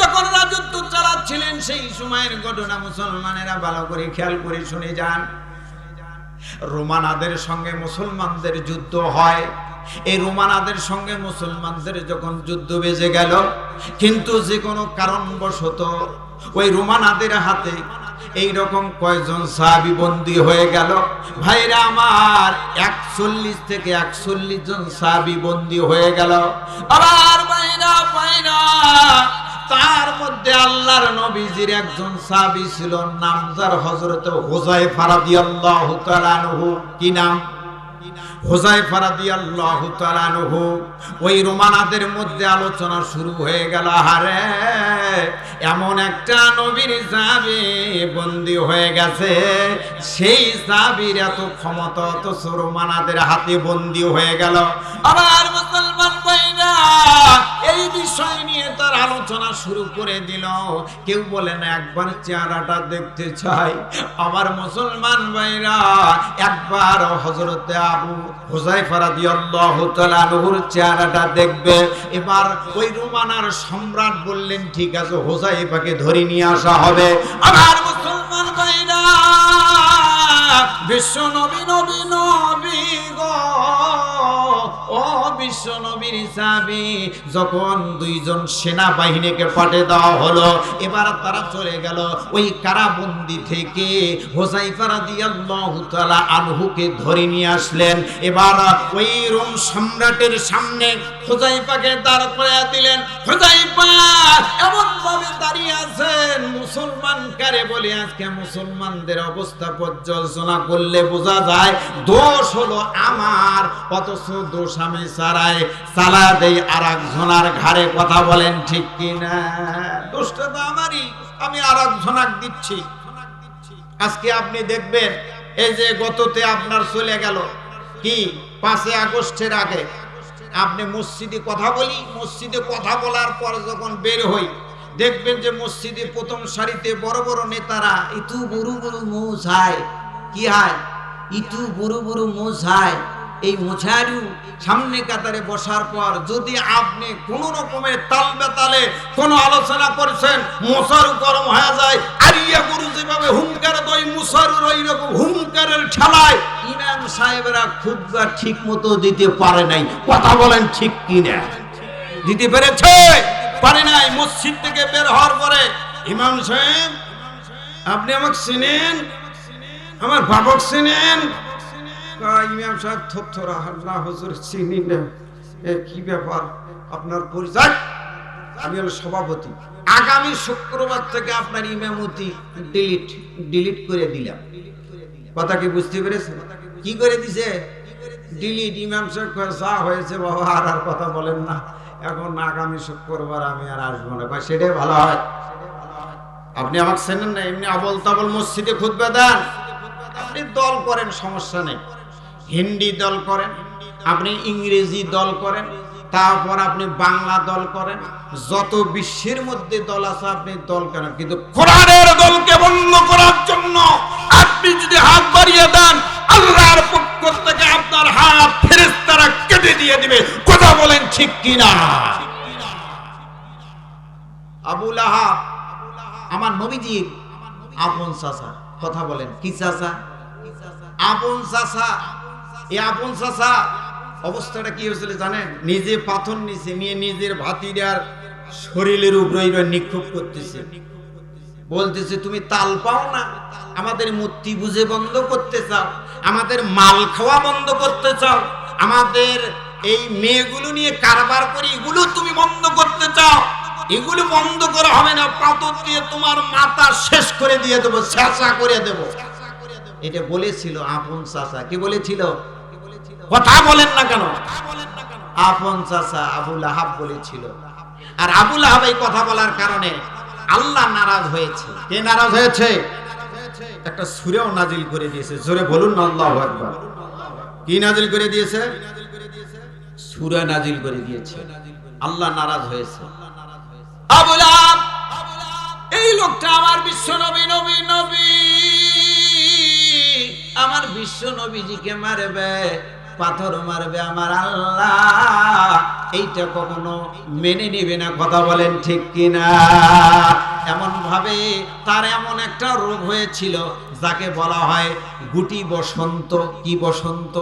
যখন রাজত্ব চালাচ্ছিলেন, সেই সময়ের ঘটনা মুসলমানেরা ভালো করে খেয়াল করে শুনে যান। রোমানাদের সঙ্গে মুসলমানদের যুদ্ধ হয়। এই রোমানাদের সঙ্গে মুসলমানদের যখন যুদ্ধ বেজে গেল, কিন্তু যে কোনো কারণবশত ওই রোমানাদের হাতে এই রকম কয়জন সাহাবি বন্দী হয়ে গেল। ভাইরা আমার, একচল্লিশ থেকে একচল্লিশ জন সাহাবি বন্দী হয়ে গেল। আবার ভাইরা ভাইরা তার মধ্যে আল্লাহর নবীজির একজন সাহাবী ছিল নামদার হযরত হুযায়ফা রাদিয়াল্লাহু তাআলা আনহু। কি নাম? হুযায়ফা রাদিয়াল্লাহু তাআলা আনহু। ওই রোমানাদের মধ্যে আলোচনা শুরু হয়ে গেল হারে এমন একটা নবীর সাহাবী বন্দী হয়ে গেছে। সেই সাহাবীর এত ক্ষমতা অথচ রোমানাদের হাতে বন্দী হয়ে গেল। আবার মুসলমান এই বিষয় নিয়ে তার আলোচনা শুরু করে দিল। কেউ বলে, না, একবার চেহারাটা দেখতে চাই। আমার মুসলমান ভাইরা, একবার হজরতে আবু এবার সম্রাট বললেন, ঠিক আছে ধরে নিয়ে আসা হবে। মুসলমান ভাইরা, বিশ্ব নবী নবী নবী গো। ও বিশ্ব নবীর হিসাবে, যখন দুইজন সেনাবাহিনীকে পাঠিয়ে দেওয়া হলো, এবার তারা চলে গেল ওই কারাবন্দি থেকে। হোসাইফা রাদিয়াল্লাহু তাআলা আনহুকে ধরে নিয়ে আসলেন। এবার ওই রোম সম্রাটের সামনে হোজাইফাকে দাঁড় করে দিলেন। হোসাইফা মুসলমান কারে বলে, আজকে মুসলমানদের অবস্থা পর্যালোচনা করলে বোঝা যায়, দোষ হলো আমার, অথচ দোষ আমি সারাই। সালা দেই আর একজনার ঘাড়ে কথা বলেন ঠিক কিনা? দোষটা তো আমারই, আমি আর একজনাক দিচ্ছি। আজকে আপনি দেখবেন, এই যে গততে আপনার চলে গেল, কি? পাঁচই আগস্টের আগে। আপনি মসজিদে কথা বলি, মসজিদে কথা বলার পর যখন বের হই দেখবেন যে মসজিদে প্রথম সারিতে বড় বড় নেতারা ইতু বড় মোষ হয় কি হয়? ইতু বড় বড় মোষ হয় এই মোছারু সামনে কাতারে বসার পর যদি আপনি কোন রকমের তাল বেতালে কোনো আলোচনা করছেন মশারু গরম হয়ে যায়, আরিয়া গরু যেভাবে হুঙ্কার দই মুসারুর ওই রকম হুঙ্কারের ঠেলায় ইমাম সাহেবরা খুববা ঠিক মতো দিতে পারে নাই। কথা বলেন ঠিক কিনা? দিতে পেরেছে? পারে নাই, মসজিদ থেকে বের হওয়ার পরে ইমাম সাহেব, আপনি আমাকে চিনেন? আমার বাবক চিনেন? ইমাম সাহেব থরা, আল্লাহ হুজুর চিনি না। কি ব্যাপার? আপনার পরিচয়? আমি হলো সভাপতি। আগামী শুক্রবার থেকে আপনার ইমামতি ডিলিট ডিলিট করে দিলাম। কথা কি বুঝতে পেরেছেন? কি করে দিছে? ডিলিট ইমাম সাহেব যা হয়েছে বাবা, আর আর কথা বলেন না। এখন আগামী শুক্রবার আমি আর আসব না। কয়, সেটাই ভালো হয়। আপনি আমাকে চেনেন না এমনি আবল তাবল মসজিদে খুতবে দেন। আপনি দল করেন সমস্যা নেই। হিন্দি দল করেন আপনি ইংরেজি দল করেন তারপর আপনি বাংলা দল করেন যত বিশ্বের মধ্যে দল আছে আপনি দল করেন। কিন্তু কোরআনের দলকে বন্ধ করার জন্য আপনি যদি হাত বাড়িয়ে দেন আল্লাহর পক্ষ থেকে আপনার হাত ফেরেশতারা কেটে দিয়ে দিবে। ঠিক কিনা? আবুল আহাব আমার নবীজির আপন চাচা, কথা বলেন, কি চাচা? আপন চাচা এই আপন চাচা, অবস্থাটা কি হয়েছিল জানেন? নিজে পাথর নিচে নিয়ে নিজের ভাতিরার শরীরের উপরে নিক্ষোভ করতেছে। বলতেছে, তুমি তাল পাও না, আমাদের মূর্তি বুঝে বন্ধ করতে চাও, আমাদের মাল খাওয়া বন্ধ করতে চাও, আমাদের এই মেয়েগুলো নিয়ে কারবার করি, এগুলো তুমি বন্ধ করতে চাও। এগুলো বন্ধ করা হবে না, পাথর দিয়ে তোমার মাথা শেষ করে দিয়ে দেবো, শেষা করে দেবো। এটা বলেছিল আপন চাচা। কি বলেছিল? কথা বলেন না কেন? আপন চাচা আবুল আহাব বলেছিল। আর আবুল আহাব এই কথা বলার কারণে আল্লাহ নারাজ হয়েছে। কে নারাজ হয়েছে? একটা সুরেও নাজিল করে দিয়েছে। জোরে বলুন আল্লাহ একবার কি নাজিল করে দিয়েছে? সুরে নাজিল করে দিয়েছে। আল্লাহ নারাজ হয়েছে। এই লোকটা আমার বিশ্ব নবী নবী নবী। আমার বিশ্ব নবীজিকে মারবে, পাথর মারবে আমার আল্লাহ। এইটা কখনো মেনে নিবে না, কথা বলেন ঠিক কিনা? এমন ভাবে তার এমন একটা রোগ হয়েছিল, যাকে বলা হয় গুটি বসন্ত, কি বসন্ত?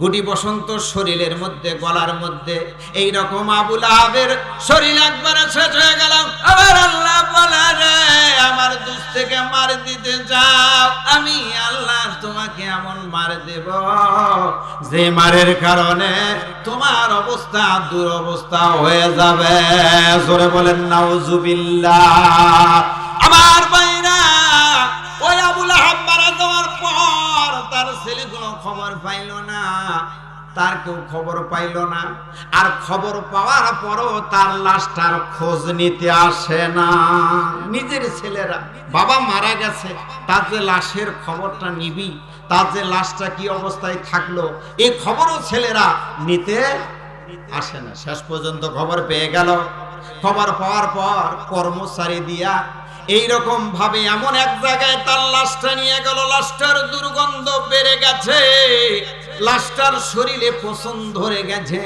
গুটি বসন্ত শরীরের মধ্যে, গলার মধ্যে, এই রকম আবুল আহাবের শরীর একবারে শেষ হয়ে গেল। আবার আল্লাহ বলে রে আমার দুষ থেকে মার দিতে যাও। আমি আল্লাহ তোমাকে এমন মার দেব যে মারের কারণে তোমার অবস্থা দুরবস্থা হয়ে যাবে। জোরে বলেন, নাউজুবিল্লাহ। আমার তার কেউ খবর পাইল না। আর খবর পাওয়ার পরও তার লাশটার খোঁজ নিতে আসে না। নিজের ছেলেরা, বাবা মারা গেছে, তার যে লাশের খবরটা নিবি, তার যে লাশটা কি অবস্থায় থাকল, এই খবরও ছেলেরা নিতে আসে না। শেষ পর্যন্ত খবর পেয়ে গেল। খবর পাওয়ার পর কর্মচারী দিয়া এইরকম ভাবে এমন এক জায়গায় তার লাশটা নিয়ে গেল, লাশটার দুর্গন্ধ বেড়ে গেছে। লাশটার শরীরে পছন ধরে গেছে।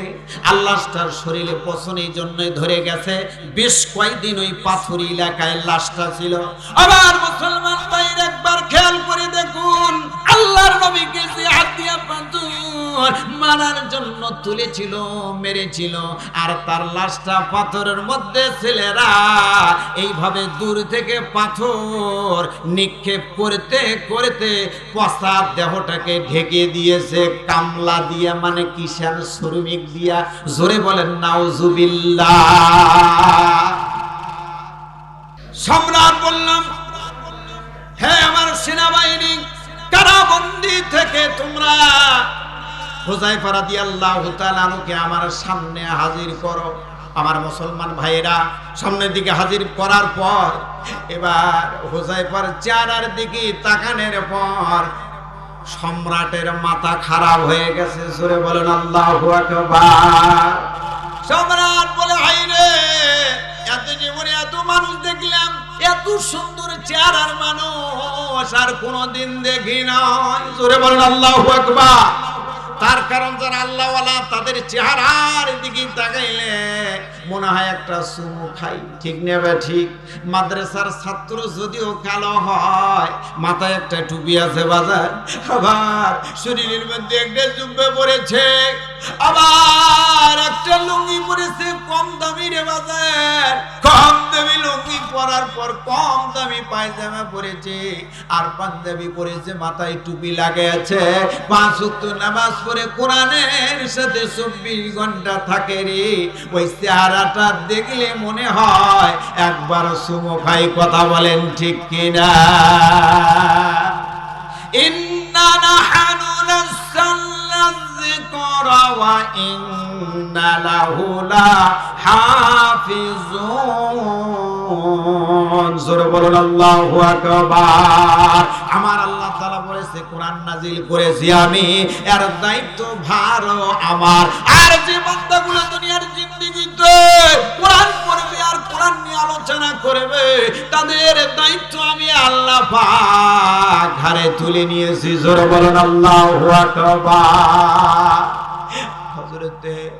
আর লাশটার শরীরে পছন এই জন্যই ধরে গেছে, বেশ কয়েকদিন ওই পাথর এলাকায় লাশটা ছিল। আবার মুসলমান ভাইয়ের একবার খেয়াল করে দেখুন, আল্লাহর নবীকে যে হাত দিয়া পাথর মারার জন্য তুলেছিল, মেরেছিল। আর তার লাশটা পাথরের মধ্যে ছেলেরা এইভাবে দূর থেকে পাথর নিক্ষেপ করতে করতে পচা দেহটাকে ঢেকে দিয়েছে, কামলা দিয়া মানে কিষান শ্রমিক দিয়া। জোরে বলেন, নাউজুবিল্লাহ। সম্রাট বললাম হ্যাঁ আমার সেনাবাহিনী, কারাবন্দি থেকে তোমরা আনহুকে আমার সামনে হাজির করো। আমার মুসলমান ভাইয়েরা, সামনের দিকে হাজির করার পর, এবার হোজাইফার চেহারার দিকে তাকানের পর সম্রাটের মাথা খারাপ হয়ে গেছে। সরে বলেন, আল্লাহু সম্রাট বলে হাই রে, এত জীবনে এত মানুষ দেখলাম, এত সুন্দর চেহারার মানুষ আর কোনোদিন দেখি নাই। জোরে বলেন, আল্লাহু আকবার। তার কারণ যারা আল্লাহওয়ালা তাদের চেহারার দিকে তাকাইলে মনে হয় একটা সুমু খাই। ঠিক নেবে ঠিক? মাদ্রাসার ছাত্র যদিও কালো হয়, মাথায় একটা টুপি আছে বাজার, আবার শরীরের মধ্যে একটা জুব্বে পড়েছে, আবার একটা লুঙ্গি পরেছে কম দামি রে বাজার। কম দামি লুঙ্গি পরার পর কম দামি পায়জামা পরেছে, আর পাঞ্জাবি পরেছে, মাথায় টুপি লাগাইছে পাঁচ নামাজ পড়ে কোরআনের সাথে চব্বিশ ঘণ্টা থাকে রে, ওই চেহারাটা দেখলে মনে হয় একবার সুমো খাই কথা বলেন ঠিক কিনা? নাহানু নাযালনা জোরে বলুন, আল্লাহু আকবার। আমার আল্লাহ তাআলা বলেছে, কোরআন নাজিল করেছি আমি। এর দায়িত্ব ভার আমার। আর যে বান্দাগুলো দুনিয়ার জিন্দেগিতে কোরআন পড়বে আর কোরআন নিয়ে আলোচনা করবে, তাদের দায়িত্ব আমি আল্লাহ পাক ঘাড়ে তুলে নিয়েছি। জোরে বলুন, আল্লাহু আকবার। হযরতে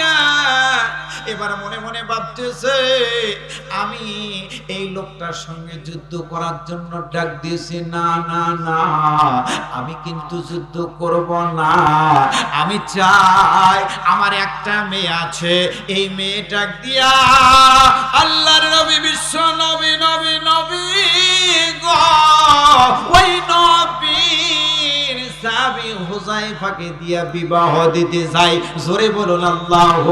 এবার মনে মনে ভাবতেছে, আমি এই লোকটার সঙ্গে যুদ্ধ করার জন্য ডাক দিয়েছি, না না না, আমি কিন্তু যুদ্ধ করব না। আমি চাই আমার একটা মেয়ে আছে, এই মেয়েটা দিয়া আল্লাহর নবী, বিশ্ব নবী নবী নবী গো, ওই নবীর সাবি হুজাইফাকে দিয়া বিবাহ দিতে যাই জোরে বলুন, আল্লাহু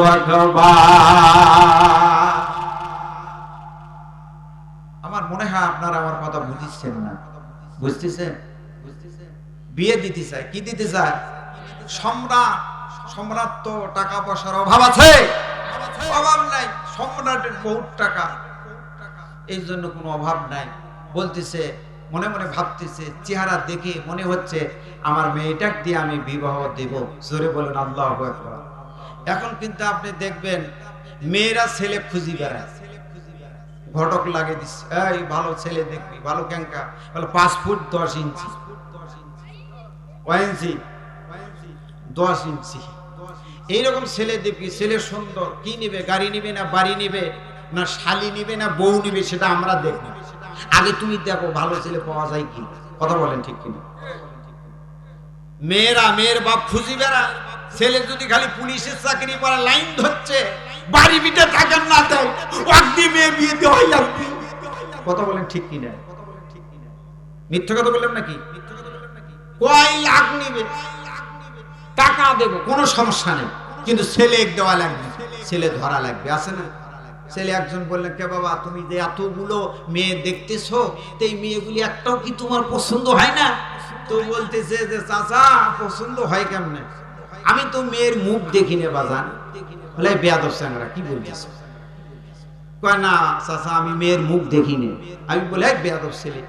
আমার মনে হয় আপনারা আমার কথা বুঝিচ্ছেন না। বুঝতেছেন? বিয়ে দিতে চায়, কি দিতে চায়? সম্রাট সম্রাট তো টাকা পয়সার অভাব আছে। অভাব নাই, সম্রাটের বহুত টাকা। এই জন্য কোনো অভাব নাই। বলতেছে মনে মনে ভাবতেছে, চেহারা দেখে মনে হচ্ছে আমার মেয়েটাক দিয়ে আমি বিবাহ দেব। জোরে বলেন, আল্লাহ এখন কিন্তু আপনি দেখবেন, মেয়েরা ছেলে খুঁজি বেড়ায়। ঘটক লাগে দিচ্ছে, এই ভালো ছেলে দেখবি, ভালো ক্যাঙ্কা বলে, পাঁচ ফুট দশ ইঞ্চি। ইঞ্চি? দশ ইঞ্চি। এইরকম ছেলে দেখবি, ছেলে সুন্দর। কি নিবে, গাড়ি নিবে না বাড়ি নিবে, না শালি নিবে, না বউ নিবে, সেটা আমরা দেখব। আগে তুমি দেখো ভালো ছেলে পাওয়া যায় কি? কথা বলেন ঠিক কিনা? মেয়েরা, মেয়ের বাপ খুঁজি বেড়া ছেলে যদি খালি পুলিশের চাকরি করা, লাইন ধরছে, বাড়ি বিটে থাকেন না অগ্নি মেয়ে বিয়ে লাগবে কথা বলেন ঠিক কিনা? মিথ্যা কথা বললাম নাকি? টাকা দেবো, কোনো সমস্যা নেই। কিন্তু ছেলে দেওয়া লাগবে। ছেলে ধরা লাগবে, আছে না? ছেলে একজন বললেন কে বাবা, তুমি যে এতগুলো মেয়ে দেখতেছো, তো এই মেয়েগুলি একটাও কি তোমার পছন্দ হয় না? তো বলতেছে যে, চাচা, পছন্দ হয় কেমনে? আমি তো মেয়ের মুখ দেখি নে বাজান। বলে, বেয়াদব স্যাংরা কি বলতেছ? কয়, না, চাচা, আমি মেয়ের মুখ দেখি নে আমি বলে বেয়াদব ছেলে,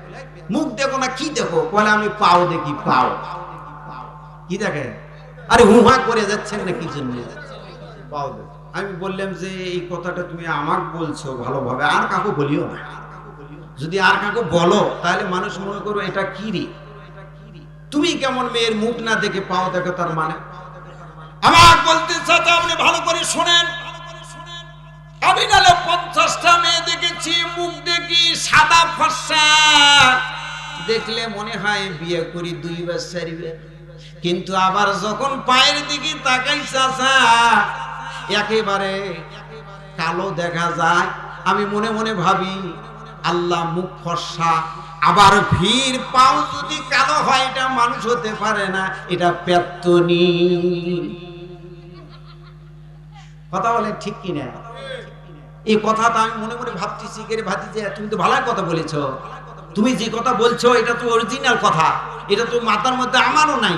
মুখ দেখো না, কি দেখো? বলে আমি পাও দেখি, পাও। কি দেখে? আরে, হুহা করে যাচ্ছেন না কি জন্য? পাও দেখো। আমি বললাম যে, এই কথাটা তুমি আমাকে বলছো ভালোভাবে, আর কাকু বলিও না। যদি আর কাকু বলো, তাহলে মানুষ মনে করো, এটা কি রে? তুমি কেমন মেয়ের মুখ না দেখে পাও দেখো তার মানে? আমার বলতে চাচা আপনি ভালো করে শোনেন। আমি নালে পঞ্চাশটা মেয়ে দেখেছি, মুখ দেখি সাদা ফর্সা। দেখলে মনে হয় বিয়ে করি দুইবার চারিবার কিন্তু আবার যখন পায়ের দিকে তাকাই চাচা একেবারে কালো দেখা যায়। আমি মনে মনে ভাবি, আল্লাহ মুখ ফর্সা, আবার ভিড় পাও যদি কালো হয়, এটা মানুষ হতে পারে না, এটা পেত্তনি কথা বলে ঠিক কিনা? এই কথাটা আমি মনে মনে ভাবতেছি কে যে তুমি তো ভালো কথা বলেছ। তুমি যে কথা বলছো, এটা তো অরিজিনাল কথা। এটা তো মাথার মধ্যে আমারও নাই।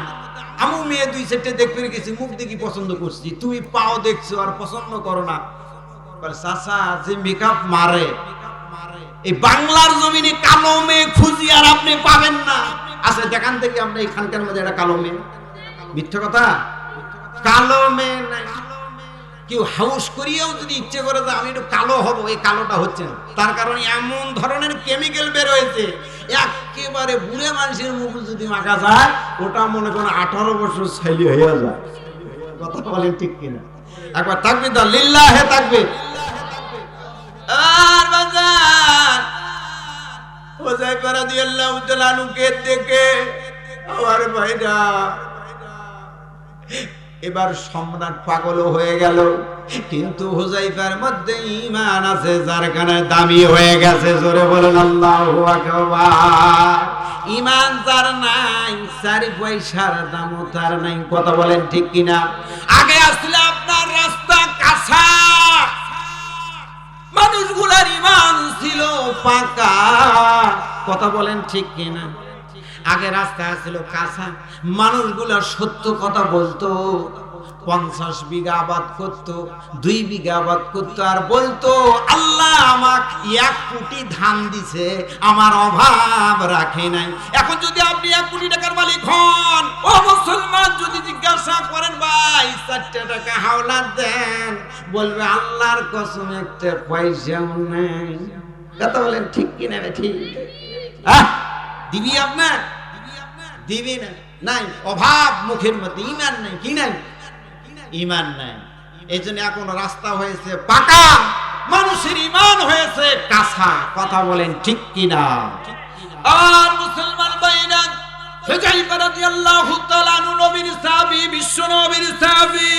আমি মেয়ে দুই সেটে দেখতে গেছি, মুখ দেখি পছন্দ করছি? তুমি পাও দেখছ আর পছন্দ করো না। চাচা, যে মেকআপ মারে, এই বাংলার জমিনে কালো মেয়ে খুঁজি আর আপনি পাবেন না। আচ্ছা দেখান থেকে আমরা এখানকার মধ্যে একটা কালো মেয়ে। মিথ্যে কথা? কালো মেয়ে নাই। কেউ হাউস করিয়েও যদি ইচ্ছে করে যে আমি একটু কালো হব, এই কালোটা হচ্ছে না। তার কারণে এমন ধরনের কেমিক্যাল বের হয়েছে একেবারে বুড়ে মানুষের মুখ যদি মাখা যায়, ওটা মনে করেন আঠারো বছর ছাইলি হয়ে যায়। কথা বলেন ঠিক কিনা? একবার থাকবে তো লিল্লা হে থাকবে। আর বাজার হোজাই পারা দিয়ে আল্লাহ দেখে, আমার ভাইরা এবার সম্রাট পাগল হয়ে গেল। কিন্তু হুজাইফার মধ্যে ইমান আছে, যার কারণে দামি হয়ে গেছে। জোরে বলেন, আল্লাহ ইমান নাই, চারি পয়সার দামও তার নাই। কথা বলেন ঠিক কিনা? আগে আসলে আপনার রাস্তা কাঁচা। মানুষগুলার ইমান ছিল পাকা। কথা বলেন ঠিক কিনা? আগে রাস্তা ছিল কাঁচা, মানুষগুলা সত্য কথা বলতো, পঞ্চাশ বিঘা আবাদ করত, দুই বিঘা আবাদ করত, আর বলতো, আল্লাহ আমাকে এক কোটি ধান দিছে, আমার অভাব রাখে নাই। এখন যদি আপনি এক কোটি টাকার মালিক হন, ও মুসলমান, যদি জিজ্ঞাসা করেন, ভাই, চারটে টাকা হাওলা দেন। বলবে, আল্লাহর কসম, একটা পয়সাও নেই। কথা বলেন, ঠিক কিনা ঠিক? আহ! দিবি আপনার? দিবি না। নাই, অভাব মুখের মধ্যে। ইমান নাই, কি নাই? ইমান নাই। এই জন্য এখন রাস্তা হয়েছে পাকা, মানুষের ইমান হয়েছে কাঁচা। কথা বলেন ঠিক কিনা? আর মুসলমান বাইনা হুজাইফা রাদিয়াল্লাহু তাআলা নবীর সাহাবী, বিশ্ব নবীর সাহাবী।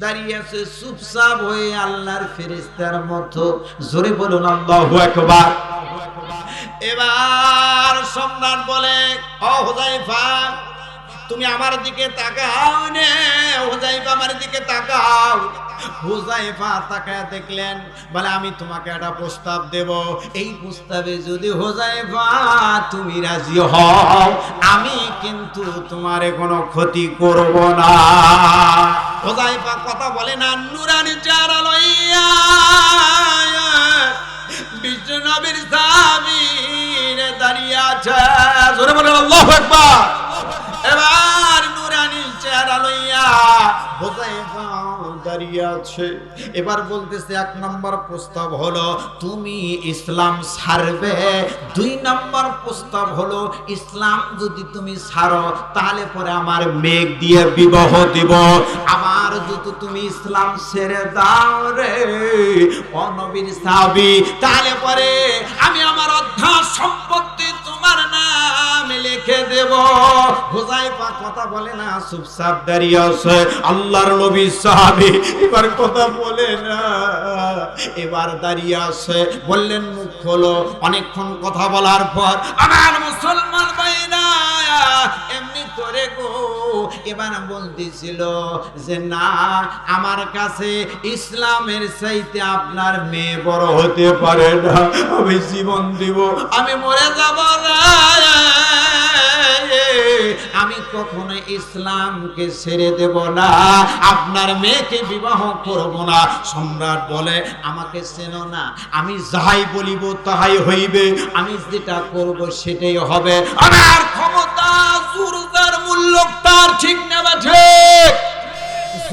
দাঁড়িয়ে আছে, চুপচাপ হয়ে আল্লাহর ফেরেশতার মতো। জোরে বলুন, আল্লাহু আকবার। এবার সম্রাট বলে তুমি আমার দিকে তাকাও নে। হুজাইফা আমার দিকে তাকাও। দেখলেন, বলে, আমি তোমাকে একটা প্রস্তাব দেব। এই প্রস্তাবে যদি তুমি রাজি হও, আমি কিন্তু তোমারে কোনো ক্ষতি করব না। হুজাইফা কথা বলে না, নুরানি চারা লইয়া আকবার। এবার নুরানি চেহারা লইয়া হুযায়ফা দাঁড়িয়ে আছে। এবার বলতেছে এক নম্বর প্রস্তাব হলো তুমি ইসলাম ছাড়বে। দুই নম্বর প্রস্তাব হলো ইসলাম যদি তুমি ছাড়ো তাহলে পরে আমার মেঘ দিয়ে বিবাহ দিব। আমার যদি তুমি ইসলাম ছেড়ে দাও রে অনবীর সাবি তাহলে পরে আমি আমার অধ্যা সম্পত্তি তোমার নামে লিখে দেব। হুজাইফা কথা বলে না আছে। আল্লাহর নবী সাহাবী এবার কথা বলে না, এবার দাঁড়িয়ে আছে। বললেন, মুখ খোলো। অনেকক্ষণ কথা বলার পর, আমার মুসলমান ভাইরা, এমনি করে গো। এবার বলতেছিল যে, না, আমার কাছে ইসলামের চাইতে আপনার মেয়ে বড় হতে পারে না। আমি জীবন দিব, আমি মরে যাব না। আমি কখনো ইসলামকে ছেড়ে দেব না, আপনার মেয়েকে বিবাহ করব না। সম্রাট বলে, আমাকে চেনো না, আমি যাহাই বলিব তাহাই হইবে, আমি যেটা করব সেটাই হবে। আমার ক্ষমতা জোরদার মূল্য তার ঠিক নেবা ঠিক?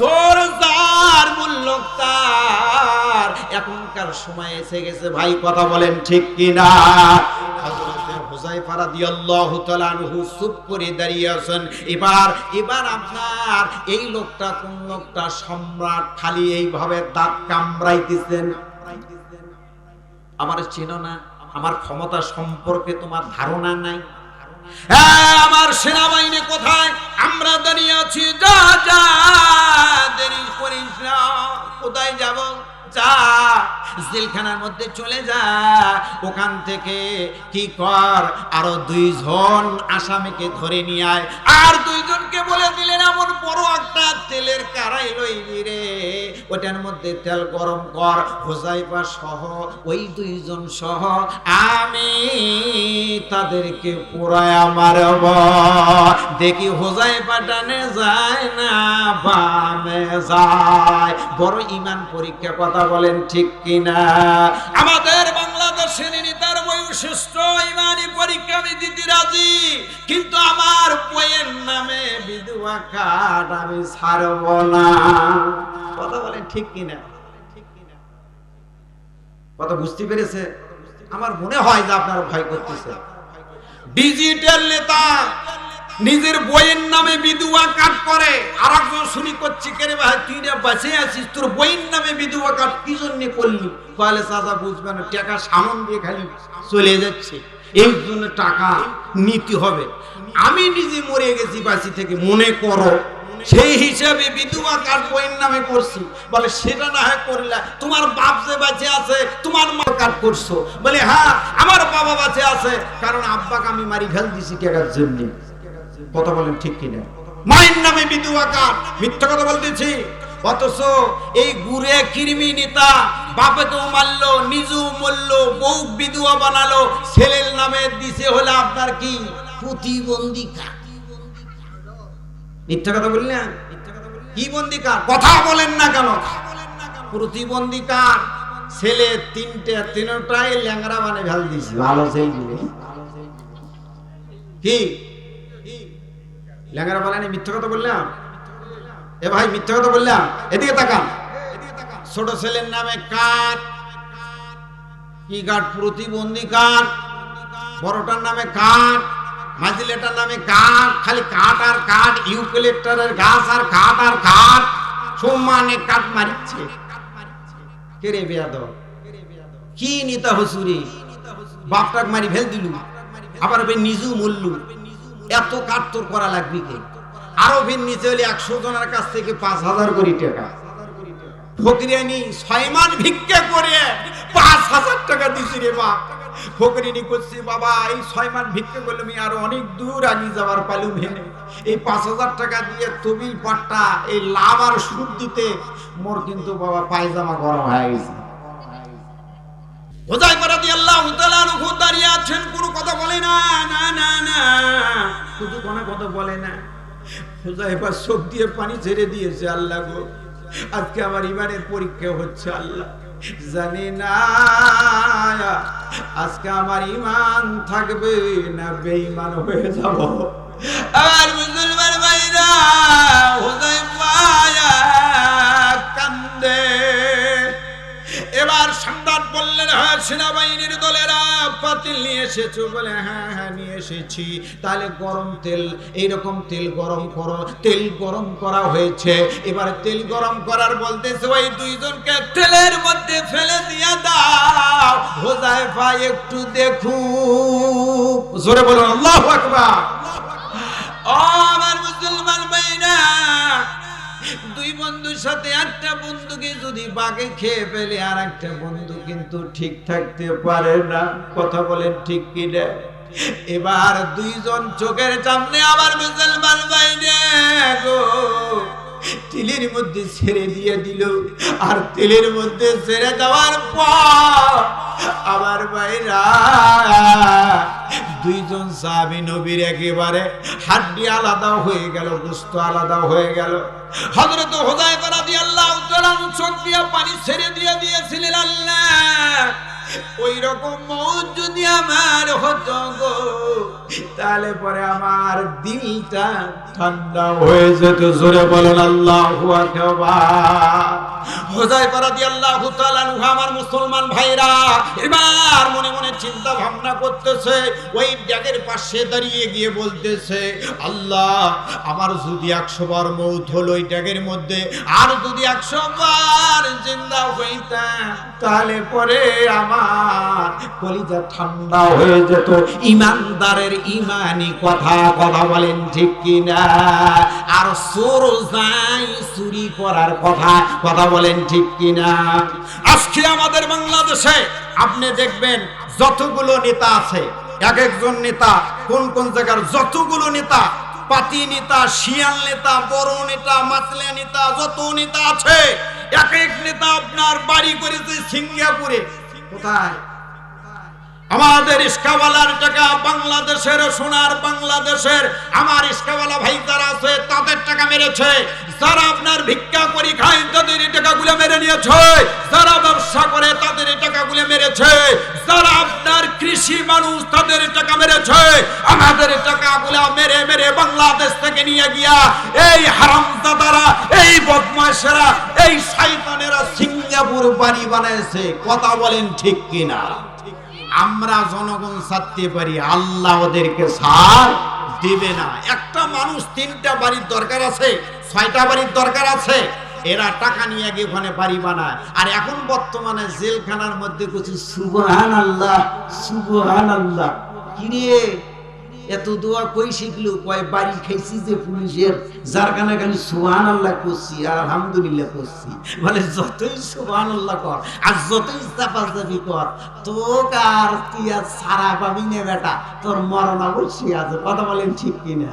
জোরদার মূল্য তার। এখনকার সময় এসে গেছে, ভাই, কথা বলেন ঠিক কিনা? চুপ করে দাঁড়িয়ে আছেন। এবার এবার আপনার এই লোকটা কোন লোকটা সম্রাট খালি এইভাবে দাঁত আমার না, আমার ক্ষমতা সম্পর্কে তোমার ধারণা নাই? হ্যাঁ আমার সেনাবাহিনী কোথায়? যাব যা। জেলখানার মধ্যে চলে যা। ওখান থেকে কি কর? আরও দুইজন আসামিকে ধরে নিয়ে আয়। আর দুইজনকে বলে দিলেন, এমন বড় একটা তেলের কারাই লইবি রে। ওটার মধ্যে তেল গরম কর। হোজাইপা সহ ওই দুইজন সহ আমি তাদেরকে পোড়ায় মারব দেখি হোজাইপা ডানে যায় না বামে যায়। বড় ইমান পরীক্ষা কথা বলেন ঠিক কিনা? আমাদের বাংলাদেশের নেতার বৈশিষ্ট্য ইমানি পরীক্ষা আমি দিতে রাজি, কিন্তু আমার বইয়ের নামে বিধবা আমি ছাড়ব না। কথা বলেন ঠিক কিনা? কথা বুঝতে পেরেছে? আমার মনে হয় যে আপনারা ভয় করতেছে ডিজিটাল নেতা নিজের বইয়ের নামে বিধুয়া কাট করে। আর একজন শুনি করছি কেরে ভাই, তুই রে বাঁচে আছিস? তোর বইয়ের নামে বিধুয়া কাট কি জন্য করলি? তাহলে চাচা, বুঝবে না, টাকা সামন দিয়ে খালি চলে যাচ্ছে। এই জন্য টাকা নিতে হবে। আমি নিজে মরে গেছি, বাঁচি থেকে, মনে করো। সেই হিসাবে বিধবা কার বইয়ের নামে করছি। বলে, সেটা না হয় করলে তোমার বাপ যে বাঁচে আছে, তোমার মা কাট করছ। বলে হ্যাঁ আমার বাবা বাঁচে আছে, কারণ আব্বাকে আমি মারি ফেল দিছি টাকার জন্য। কথা বলেন ঠিক কিনা? মায়ের নামে বিধবা কাট মিথ্যা কথা বলতেছি। অথচ এই গুড়ে কৃমি নেতা বাপেকেও মারলো নিজেও মরলো বউ বিধবা বানালো ছেলের নামে দিছে হলে আপনার কি? প্রতিবন্ধিকা মিথ্যা কথা বললেন? কি বন্দিকার কথা বলেন না কেন। প্রতিবন্ধিকার ছেলে তিনটে তিনটাই ল্যাংরা মানে ভেল দিছে। ভালো সেই কি? ল্যাংরা বানানি মিথ্যা কথা বললাম? এ ভাই, মিথ্যা কথা বললাম? এদিকে তাকান। ছোট ছেলের নামে কাঠ কি কাঠ প্রতিবন্ধী কাঠ বড়টার নামে কাঠ মাঝিলেটার নামে কাঠ খালি কাঠ আর কাঠ ইউক্যালিপ্টারের গাছ আর কাঠ আর কাঠ। সমানে কাঠ মারিচ্ছে। কে রে বেয়াদ কি নিতা হসুরি বাপটাক মারি ফেল দিলু। আবার নিজু মূল্য এত কাঠ তোর করা লাগবে কে? আরও ভিন নিচে হলে একশো জনের কাছ থেকে পাঁচ হাজার কোটি টাকা। ফকরিয়ানি করে পাঁচ হাজার টাকা দিছি রে ফকরিনি করছি বাবা, এই করলে আমি আরও অনেক দূর আগে যাওয়ার পালু ভেনে এই পাঁচ হাজার টাকা দিয়ে তবিল পাট্টা, এই লাভ আর সুদ দিতে মোর কিন্তু বাবা পায়জামা গরম হয়ে গেছে। কোনো কথা বলে না না না শুধু কোনো কথা বলে না। পানি ছেড়ে দিয়েছে, আল্লাহ আজকে আমার পরীক্ষা হচ্ছে, আল্লাহ জানি না, আজকে আমার ইমান থাকবে না বেঈমান হয়ে যাব। আর মুসলমান ভাইরা হুযায়ফা কান্দে। হ্যাঁ সেনাবাহিনীর দলেরা পাতিল নিয়ে এসেছ। বলে হ্যাঁ হ্যাঁ নিয়ে এসেছি। তাহলে গরম তেল, এইরকম তেল গরম করো। তেল গরম করা হয়েছে। এবার তেল গরম করার বলতেছে, ওই দুইজনকে তেলের মধ্যে ফেলে দিয়ে দাও। হোজাইফা একটু দেখু জোরে বলুন আল্লাহু আকবার। বন্ধুর সাথে, একটা বন্ধুকে যদি বাগে খেয়ে ফেলে আর একটা বন্ধু কিন্তু ঠিক থাকতে পারে না। কথা বলেন ঠিক কি না এবার দুইজন চোখের সামনে আবার মুসলমান বাইরে গো। তেলের মধ্যে ছেড়ে দিয়ে দিল, আর তেলের মধ্যে ছেড়ে দেওয়ার পর আবার বাইরা দুইজন সাহাবি নবীর একেবারে হাড্ডি আলাদা হয়ে গেল, গোস্ত আলাদা হয়ে গেল। হযরত হুযায়ফা রাদিয়াল্লাহু তাআলা চোখ দিয়ে পানি ছেড়ে দিয়ে দিয়েছিলেন, আল্লাহ! ওই রকম মৌত যদি আমার হতো গো, তাহলে পরে আমার দিলটা ঠান্ডা হয়ে যেত। জোরে বলেন, আল্লাহু তাআলা আমার মুসলমান ভাইরা, এবার মনে মনে চিন্তা ভাবনা করতেছে, ওই ব্যাগের পাশে দাঁড়িয়ে গিয়ে বলতেছে, আল্লাহ, আমার যদি একশো বার মৌত হলো ওই ট্যাগের মধ্যে, আর যদি একশো বার জিন্দা হইতাম, তাহলে পরে আমার কলিজা ঠান্ডা হয়ে যেত। ইমানদারের ইমানি কথা কথা বলেন ঠিক কিনা? আর যাই চুরি করার কথা কথা বলেন ঠিক কিনা? আজকে আমাদের বাংলাদেশে আপনি দেখবেন যতগুলো নেতা আছে, এক একজন নেতা, কোন কোন জায়গার যতগুলো নেতা, পাতি নেতা, শিয়াল নেতা, বড় নেতা মাতলে নেতা, যত নেতা আছে, এক এক নেতা আপনার বাড়ি করেছে সিঙ্গাপুরে। আমাদের ইস্কাওয়ালার টাকা বাংলাদেশের, সোনার বাংলাদেশের। আমার ইস্কাওয়ালা ভাই যারা আছে, তাদের টাকা মেরেছে। যারা আপনার ভিক্ষা করি খায়, তাদের টাকাগুলো মেরে নিয়েছে। যারা ব্যবসা করে, তাদের টাকাগুলো মেরেছে। কৃষি মানুষ তাদের টাকা মেরেছে। আমাদের টাকাগুলো মেরে মেরে বাংলাদেশ থেকে নিয়ে গিয়া এই হারামজাদারা, এই বদমাশেরা, এই শয়তানেরা সিঙ্গাপুর বাড়ি বানাইছে। কথা বলেন ঠিক কিনা? আমরা জনগণ ছাড়তে পারি, আল্লাহ ওদেরকে সার দেবে না। একটা মানুষ তিনটা বাড়ির দরকার আছে, ছয়টা বাড়ির দরকার আছে। এরা টাকা নিয়ে গিয়ে ওখানে বাড়ি বানায়। আর এখন বর্তমানে জেলখানার মধ্যে কিছু সুবহান আল্লাহ সুবহান আল্লাহ কিরে এত দোয়া কই শিখলো? কয়, বাড়ি খাইছি যে পুলিশের, যার কানে খালি সুবহান আল্লাহ করছি, আর আলহামদুলিল্লাহ করছি। বলে, যতই সুবহান আল্লাহ কর, আর যতই চাপাচাপি কর তো আর তুই আর সারা পাবি না বেটা, তোর মরণ অবশ্যই আছে। কথা বলেন ঠিক কিনা?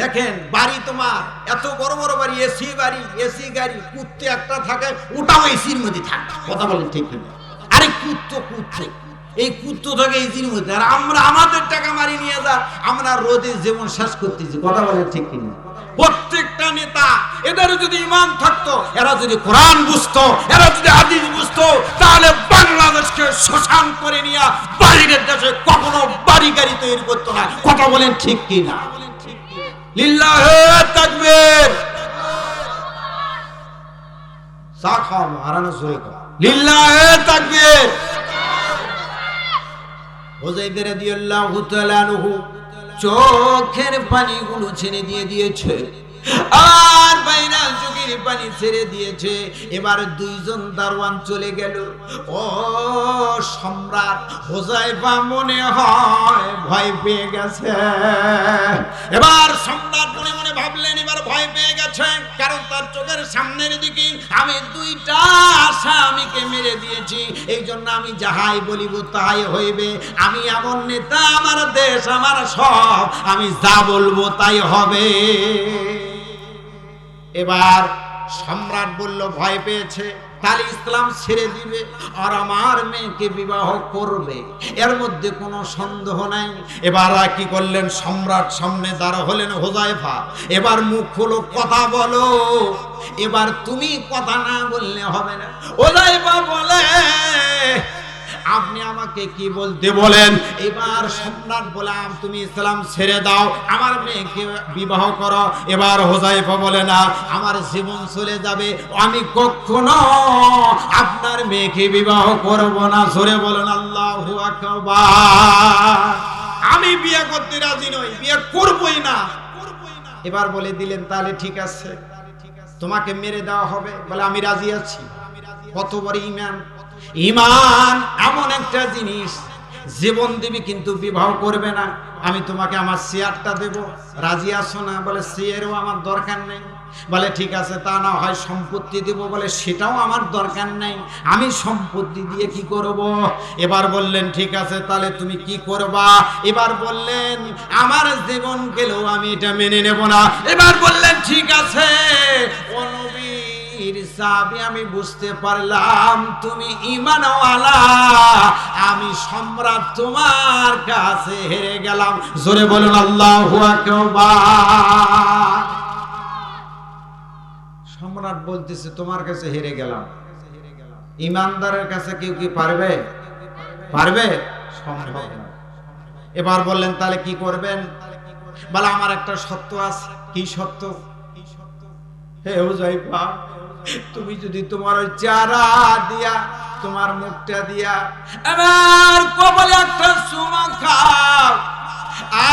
দেখেন বাড়ি তোমার, এত বড় বড় বাড়ি এসি বাড়ি এসি গাড়ি, কুত্তে একটা থাকে, ওটাও এসির মধ্যে থাকে। কথা বলেন ঠিক কিনা? আরে কুত্তো, কুত্তে। এই কুত্তো থাকে এসির মধ্যে। আর আমরা আমাদের টাকা মারি নিয়ে যা, আমরা রোদে জীবন শেষ করতেছি। কথা বলেন ঠিক কিনা? প্রত্যেকটা নেতা, এদের যদি ইমান থাকতো, এরা যদি কোরআন বুঝতো, এরা যদি হাদিস বুঝতো, তাহলে বাংলাদেশকে শ্মশান করে নিয়ে বাইরের দেশে কখনো বাড়ি গাড়ি তৈরি করতো না। কথা বলেন ঠিক কিনা? চোখের পানিগুলো ছেড়ে দিয়ে দিয়েছে, আর বাইরা চোখের পানি ছেড়ে দিয়েছে। এবার দুইজন দারোয়ান চলে গেল। ও সম্রাট হোজাইফা মনে হয় ভয় পেয়ে গেছে। এবার সামনের দিকে আমি দুইটা আশা আসামিকে মেরে দিয়েছি। এই জন্য আমি যাহাই বলিব তাহাই হইবে। আমি এমন নেতা, আমার দেশ, আমার সব, আমি যা বলব তাই হবে। এবার সম্রাট বলল, ভয় পেয়েছে। তাহলে ইসলাম ছেড়ে দিবে আর আমার মেয়েকে বিবাহ করবে। এর মধ্যে কোনো সন্দেহ নাই। এবার কি করলেন? সম্রাট সামনে দাঁড়া হলেন হোজাইফা এবার মুখ হলো কথা বলো। এবার তুমি কথা না বললে হবে না। হোজাইফা বলে আপনি আমাকে কি বলতে বলেন? এবার সম্রাট বললাম, তুমি ইসলাম ছেড়ে দাও, আমার মেয়েকে বিবাহ করো। এবার হোজাইফা বলে, না, আমার জীবন চলে যাবে। আমি কখনো আপনার মেয়েকে বিবাহ করব না। সরে বলেন, আল্লাহ আমি বিয়ে করতে রাজি নই, বিয়ে করবই না। এবার বলে দিলেন, তাহলে ঠিক আছে, তোমাকে মেরে দেওয়া হবে। বলে, আমি রাজি আছি। কত বড় ইমান ইমান এমন একটা জিনিস, জীবন দিবি কিন্তু বিবাহ করবে না। আমি তোমাকে আমার দেব। রাজি আসো না? বলে আমার দরকার নেই। বলে, ঠিক আছে, তা না হয় সম্পত্তি বলে, সেটাও আমার দরকার নেই। আমি সম্পত্তি দিয়ে কি করব? এবার বললেন, ঠিক আছে, তাহলে তুমি কি করবা? এবার বললেন, আমার জীবন গেলেও আমি এটা মেনে নেব না। এবার বললেন, ঠিক আছে। আমি বুঝতে পারলাম, তুমি আমি সম্রাট তোমার কাছে হেরে গেলাম। জোরে বলুন, আল্লাহু সম্রাট বলতেছে, তোমার কাছে হেরে গেলাম। ইমানদারের কাছে কেউ কি পারবে? পারবে? এবার বললেন, তাহলে কি করবেন? বলে, আমার একটা সত্য আছে। কি সত্য? হে হুজাইফা তুমি যদি তোমার চারা দিয়া, তোমার মুখটা দিয়া এবার কপালে একটা চুমা খাও।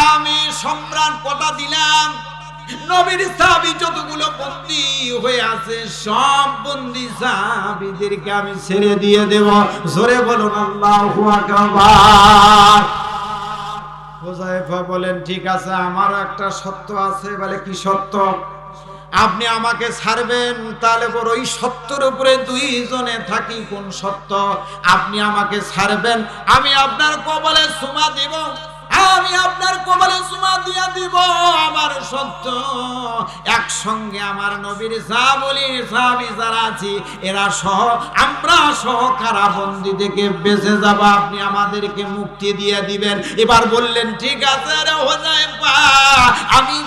আমি সম্রাট কথা দিলাম, নবীর যতগুলো বন্দি হয়ে আছে, সব বন্দি আমি ছেড়ে দিয়ে দেব। জোরে বলুন বলেন, ঠিক আছে, আমার একটা সত্য আছে। বলে, কি সত্য? আপনি আমাকে ছাড়বেন, তাহলে বড় ওই সত্যের উপরে দুইজনে থাকি, কোন সত্য? আপনি আমাকে ছাড়বেন, আমি আপনার কবলে সুমা দিব, আমি আপনার কবলে সুমা দিয়া দিব, আমার সত্য। একসঙ্গে আমার নবীর সাহাবলি সাহাবি যারা আছি, এরা সহ, আমরা সহ কারাবন্দি থেকে বেঁচে যাব, আপনি আমাদেরকে মুক্তি দিয়ে দিবেন। এবার বললেন, ঠিক আছে রে হোজাইফা, আমি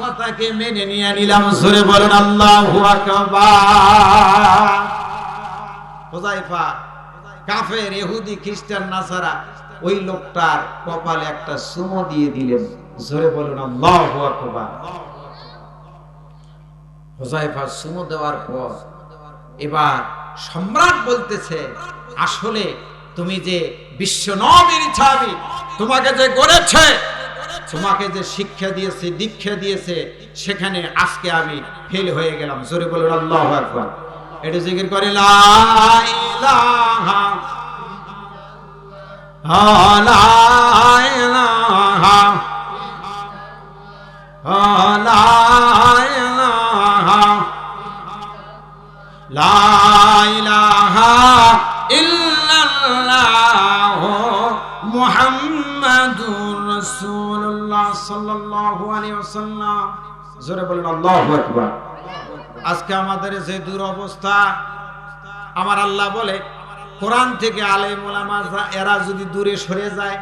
কথাকে মেনে নিয়ে নিলাম। সরে বলেন, আল্লাহু কাফের, ইহুদি, খ্রিস্টান, নাসারা, ওই লোকটার কপালে একটা সুমো দিয়ে দিলেন। জোরে বলুন, আল্লাহু আকবার। হোজাইফা সুমো দেওয়ার পর এবার সম্রাট বলতেছে, আসলে তুমি যে বিশ্ব নবীর ছাবি, তোমাকে যে গড়েছে তোমাকে যে শিক্ষা দিয়েছে, দীক্ষা দিয়েছে, সেখানে আজকে আমি ফেল হয়ে গেলাম। জোরে বলুন, আল্লাহ আকবার। এটা জিকির করে লা ইলাহা লা ইলাহা লা আজকে আমাদের যে দুরবস্থা, আমার আল্লাহ বলে, কোরআন থেকে আলেম ওলামা এরা যদি দূরে সরে যায়,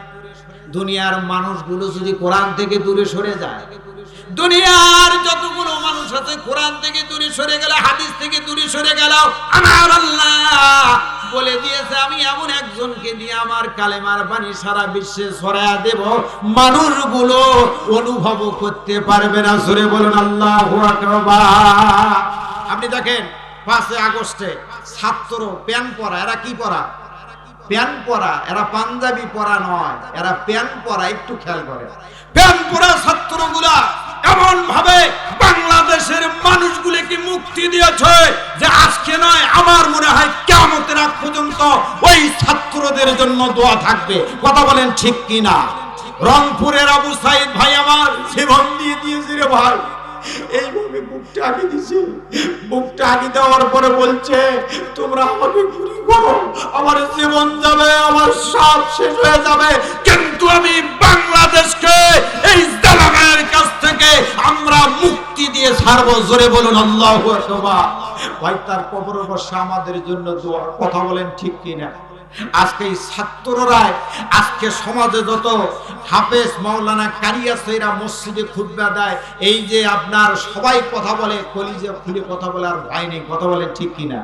দুনিয়ার মানুষগুলো যদি কোরআন থেকে দূরে সরে যায়, দুনিয়ার যতগুলো মানুষ আছে, কোরআন থেকে দূরে সরে গেল, হাদিস থেকে দূরে সরে গেল আমার আল্লাহ বলে দিয়েছে, আমি এমন একজনকে দিয়ে আমার কালেমার বাণী সারা বিশ্বে ছড়ায়া দেব। মানুষগুলো অনুভব করতে পারবে না। সরে বলুন, আল্লাহ আপনি দেখেন, পাঁচই আগস্টে ছাত্র প্যান পরা, এরা কি পরা? প্যান পরা, এরা পাঞ্জাবি পরা নয়, এরা প্যান পরা, একটু খেয়াল করে প্যান পরা ছাত্রগুলা এমন ভাবে বাংলাদেশের মানুষগুলিকে মুক্তি দিয়েছে যে আজকে নয়, আমার মনে হয় কেমন আগ পর্যন্ত ওই ছাত্রদের জন্য দোয়া থাকবে। কথা বলেন ঠিক কিনা? রংপুরের আবু সাইদ ভাই আমার জীবন দিয়ে দিয়েছি রে ভাই। এইভাবে বুকটা আগে দিছে। বুকটা আগে দেওয়ার পরে বলছে, তোমরা আমাকে গুলি করো, আমার জীবন যাবে, আমার সব শেষ হয়ে যাবে। কিন্তু আমি বাংলাদেশকে, এই জালামের কাছ থেকে আমরা মুক্তি দিয়ে ছাড়বো। জোরে বলুন, আল্লাহ ভাই, তার কবর বসা আমাদের জন্য দোয়া কথা বলেন ঠিক কিনা? আজকে এই আজকে সমাজে যত হাফেজ মাওলানা কারিয়া সৈরা মসজিদে খুতবা দেয়, এই যে আপনার সবাই কথা বলে, কলিজে খুলে কথা বলে আর ভয় নেই, কথা বলে ঠিক কিনা?